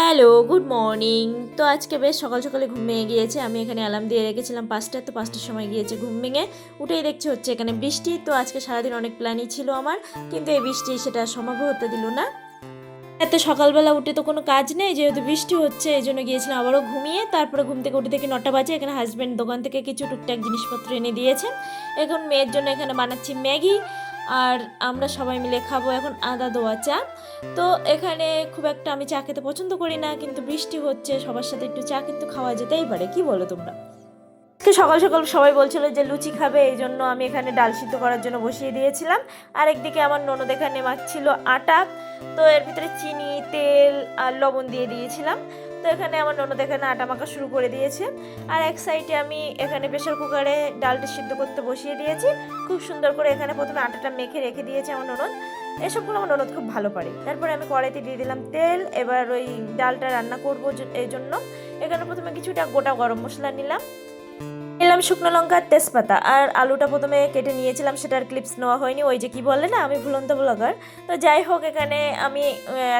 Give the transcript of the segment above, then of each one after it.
Hello, good morning. তো আজকে বেশ সকাল সকালে ঘুম ভেঙে গিয়েছে। আমি এখানে অ্যালার্ম দিয়ে রেখেছিলাম পাঁচটা তো পাঁচটার সময় গিয়েছে ঘুম ভেঙে। উঠেই দেখছি হচ্ছে এখানে বৃষ্টি, তো আজকে সারাদিন অনেক প্ল্যানই ছিল আমার, কিন্তু এই বৃষ্টি সেটা সম্ভব হতে দিল না। এত সকালবেলা উঠে তো কোনো কাজ নেই, যেহেতু বৃষ্টি হচ্ছে, এই জন্য গিয়েছিলাম আবারও ঘুমিয়ে। তারপরে ঘুম থেকে উঠে দেখি নটা বাজে, এখানে হাজব্যান্ড দোকান থেকে কিছু টুকটাক জিনিসপত্র এনে দিয়েছেন এখন মেয়ের জন্য এখানে বানাচ্ছি ম্যাগি। আর আমরা সবাই মিলে খাব এখন আদা দোয়া চা। তো এখানে খুব একটা আমি চা খেতে পছন্দ করি না, কিন্তু বৃষ্টি হচ্ছে, সবার সাথে একটু চা কিন্তু খাওয়া যেতেই পারে। কি বলো তোমরা? আজকে সকাল সকাল সবাই বলছিল যে লুচি খাবে, এই জন্য আমি এখানে ডাল সিদ্ধ করার জন্য বসিয়ে দিয়েছিলাম। আর একদিকে আমার ননদ এখানে মাখছিল আটা, তো এর ভিতরে চিনি, তেল আর লবণ দিয়ে দিয়েছিলাম। তো এখানে আমার ননদ এখানে আটা মাখা শুরু করে দিয়েছে। আর এক সাইডে আমি এখানে প্রেশার কুকারে ডালটা সিদ্ধ করতে বসিয়ে দিয়েছি। খুব সুন্দর করে এখানে প্রথমে আটাটা মেখে রেখে দিয়েছে আমার ননদ। এসবগুলো আমার ননদ খুব ভালো পারে। তারপরে আমি কড়াইতে দিয়ে দিলাম তেল, এবার ওই ডালটা রান্না করব এই জন্য। এখানে প্রথমে কিছুটা গোটা গরম মশলা নিলাম। নিলাম শুকনো লঙ্কা আর তেজপাতা আর আলুটা প্রথমে কেটে নিয়েছিলাম, সেটার ক্লিপস নেওয়া হয়নি। ওই যে কি বলে না, আমি ভুলন্ত ব্লগার তো যাই হোক, এখানে আমি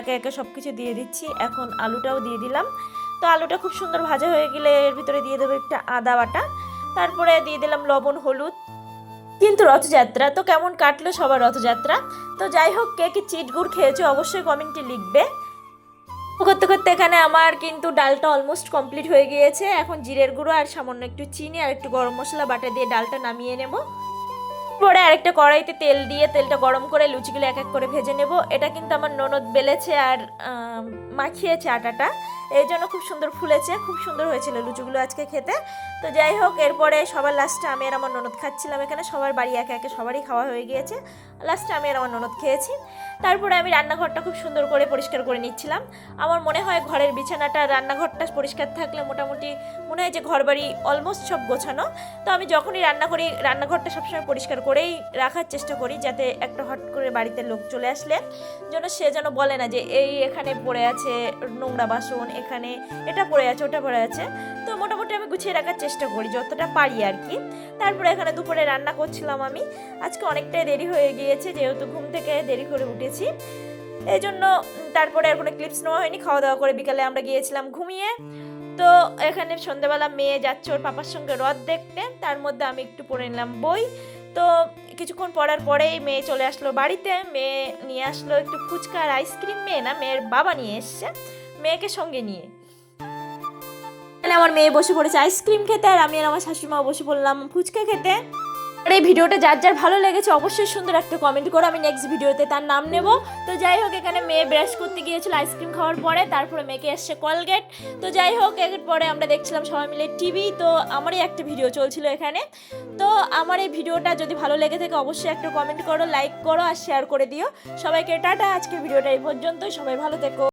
একে একে সব কিছু দিয়ে দিচ্ছি। এখন আলুটাও দিয়ে দিলাম। তো আলুটা খুব সুন্দর ভাজা হয়ে গেলে এর ভিতরে দিয়ে দেবো একটা আদা বাটা। তারপরে দিয়ে দিলাম লবণ, হলুদ। কিন্তু রথযাত্রা, তো কেমন কাটলো সবার রথযাত্রা। তো যাই হোক, কে কি চিট গুড় খেয়েছো অবশ্যই কমেন্টে লিখবে। করতে করতে এখানে আমার কিন্তু ডালটা অলমোস্ট কমপ্লিট হয়ে গিয়েছে। এখন জিরের গুঁড়ো আর সামান্য একটু চিনি আর একটু গরম মশলা, বাটা দিয়ে ডালটা নামিয়ে নেব। পরে আরেকটা কড়াইতে তেল দিয়ে তেলটা গরম করে লুচিগুলো এক এক করে ভেজে নেব। এটা কিন্তু আমার ননদ বেলেছে আর মাখিয়েছে আটাটা। এই জন্য খুব সুন্দর ফুলেছে খুব সুন্দর হয়েছিল লুচিগুলো আজকে খেতে। তো যাই হোক, এরপরে সবার লাস্টে আমি আর আমার ননদ খাচ্ছিলাম এখানে, সবার বাড়ি একে একে সবারই খাওয়া হয়ে গিয়েছে। লাস্টে আমি আর আমার ননদ খেয়েছি। তারপরে আমি রান্নাঘরটা খুব সুন্দর করে পরিষ্কার করে নিচ্ছিলাম। আমার মনে হয় ঘরের বিছানাটা, রান্নাঘরটা পরিষ্কার থাকলে মোটামুটি মনে হয় যে ঘর বাড়ি অলমোস্ট সব গোছানো। তো আমি যখনই রান্না করি, রান্নাঘরটা সবসময় পরিষ্কার করেই রাখার চেষ্টা করি, যাতে একটা হট করে বাড়িতে লোক চলে আসলে যেন সে যেন বলে না যে, এই এখানে পড়ে আছে নোংরা বাসন এখানে এটা পড়ে আছে, ওটা পড়ে আছে। তো মোটামুটি আমি গুছিয়ে রাখার চেষ্টা করি, যতটা পারি আর কি। তারপরে এখানে দুপুরে রান্না করছিলাম আমি। আজকে অনেকটাই দেরি হয়ে গিয়েছে, যেহেতু ঘুম থেকে দেরি করে উঠেছি। এই জন্য তারপরে আর কোনো ক্লিপস নেওয়া হয়নি খাওয়া দাওয়া করে বিকালে আমরা গিয়েছিলাম ঘুমিয়ে। তো এখানে সন্ধ্যেবেলা মেয়ে যাচ্ছে ওর পাপার সঙ্গে রথ দেখতে, তার মধ্যে আমি একটু পড়ে নিলাম বই। তো কিছুক্ষণ পড়ার পরেই মেয়ে চলে আসলো বাড়িতে, মেয়ে নিয়ে আসলো একটু ফুচকা আর আইসক্রিম মেয়ে না, মেয়ের বাবা নিয়ে এসছে। মেয়েকে সঙ্গে নিয়ে। তাহলে আমার মেয়ে বসে পড়েছে আইসক্রিম খেতে আর আমি আর আমার শাশুড়িমা বসে পড়লাম ফুচকা খেতে। আর এই ভিডিওটা যার যার ভালো লেগেছে অবশ্যই সুন্দর একটা কমেন্ট করো। আমি নেক্সট ভিডিওতে তার নাম নেব। তো যাই হোক, এখানে মেয়ে ব্রাশ করতে গিয়েছিল আইসক্রিম খাওয়ার পরে, তারপরে মেয়েকে এসছে কলগেট তো যাই হোক এরপরে আমরা দেখছিলাম সবাই মিলে টিভি তো আমারই একটা ভিডিও চলছিল এখানে। তো আমার এই ভিডিওটা যদি ভালো লেগে থাকে, অবশ্যই একটা কমেন্ট করো লাইক করো আর শেয়ার করে দিও। সবাইকে টাটা, আজকের ভিডিওটা এই পর্যন্তই। সবাই ভালো থেকো।